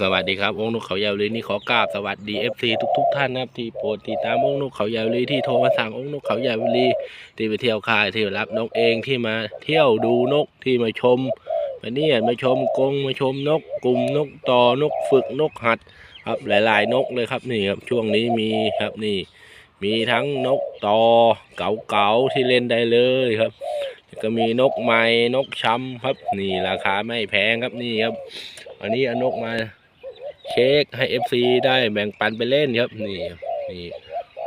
สวัสดีครับองค์นกเขายาวลีนี่ขอกราบสวัสดีเอฟซีทุกๆท่านนะครับที่โปรดติดตามองค์นกเขายาวลีที่โทรมาสั่งองค์นกเขายาวลีที่ไปเที่ยวค่ายที่รับนกเองที่มาเที่ยวดูนกที่มาชมมาเนี่ยมาชมกรงมาชมนกกลุ่มนกต่อนกฝึกนกหัด ครับหลาย ๆ นกเลยครับนี่ครับช่วงนี้มีครับนี่ มีทั้งนกต่อเก๋าๆที่เล่นได้เลยครับก็มีนกไม้นกช้ำครับ นี่ราคาไม่แพงครับนี่ครับ อันนี้อนกมาเช็คให้ FC ได้แบ่งปันไปเล่นครับนี่นี่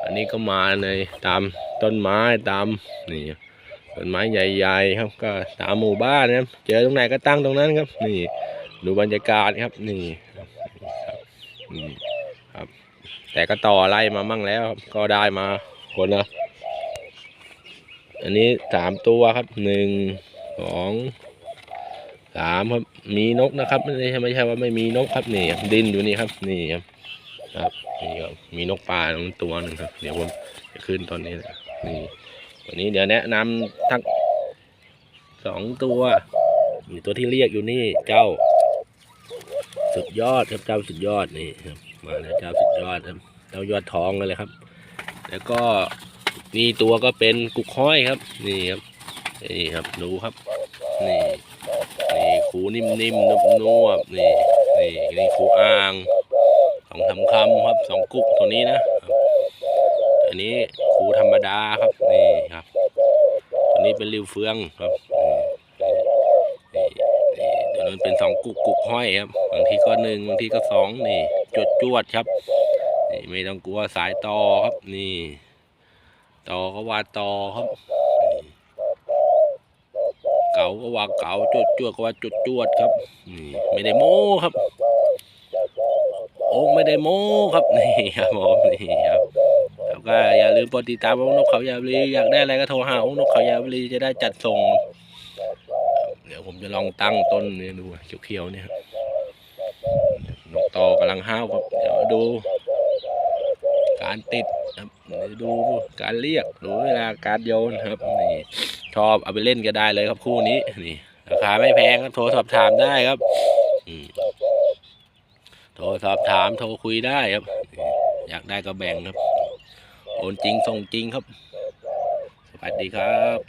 อันนี้ก็มาในตามต้นไม้ตามนี่ต้นไม้ใหญ่ๆครับก็ตามหมู่บ้านนะครับเจอตรงไหนก็ตั้งตรงนั้นครับ นี่ดูบรรยากาศครับนี่ครับนี่ครับ แต่ก็ต่อไล่มามั่งแล้วครับก็ได้มาคนละอันนี้สามตัวครับหนึ่งสอง สามครับมีนกนะครับไม่ใช่ไม่ใช่ว่าไม่มีนกครับนี่ดินอยู่นี่ครับนี่ครับครับนี่ครับมีนกป่าตัวหนึ่งครับ เดี๋ยวผมจะขึ้นตอนนี้นะนี่วันนี้เดี๋ยวแนะนำทั้งสองตัวนี่ตัวที่เรียกอยู่นี่เจ้า สุดยอดครับเจ้าสุดยอดนี่ครับมาแล้วเจ้าสุดยอดครับเจ้ายอดทองเลยครับ แล้วก็นี่ตัวก็เป็นกุกห้อยครับ นี่ครับนี่ครับดูครับนี่ ขูนิ่มๆนุ่มๆนี่นี่นี่ขูอ่างสองทำคำครับสองกุ๊กตัวนี้นะอันนี้ขูธรรมดาครับนี่ครับตัวนี้เป็นริวเฟืองครับตัวนั้นเป็นสองกุกกุกห้อยครับบางทีก็หนึ่งบางทีก็สองนี่จวดจวดครับนี่ไม่ต้องกลัวสายต่อครับนี่ต่อก็ว่าต่อครับ เก่าก็ว่าเก่าจวดจวดก็ว่าจวดจวดครับนี่ไม่ได้โม้ครับอ้ไม่ได้โม้ครับนี่ครับผมนี่ครับแล้วก็อย่าลืมกดติดตามองนกเขายาวลีอยากได้อะไรก็โทรหาองนกเขายาวลีจะได้จัดส่ง เดี๋ยวผมจะลองตั้งต้นนี้ดูเขียวๆเนี่ยครับนกต่อกำลังห้าวครับเดี๋ยวดู การติดครับดูการเรียกดูเวลาการโยนครับนี่ ชอบเอาไปเล่นก็ได้เลยครับคู่นี้นี่ราคาไม่แพงครับโทรสอบถามได้ครับโทรสอบถามโทรคุยได้ครับ อยากได้ก็แบ่งครับ โอนจริงส่งจริงครับ สวัสดีครับ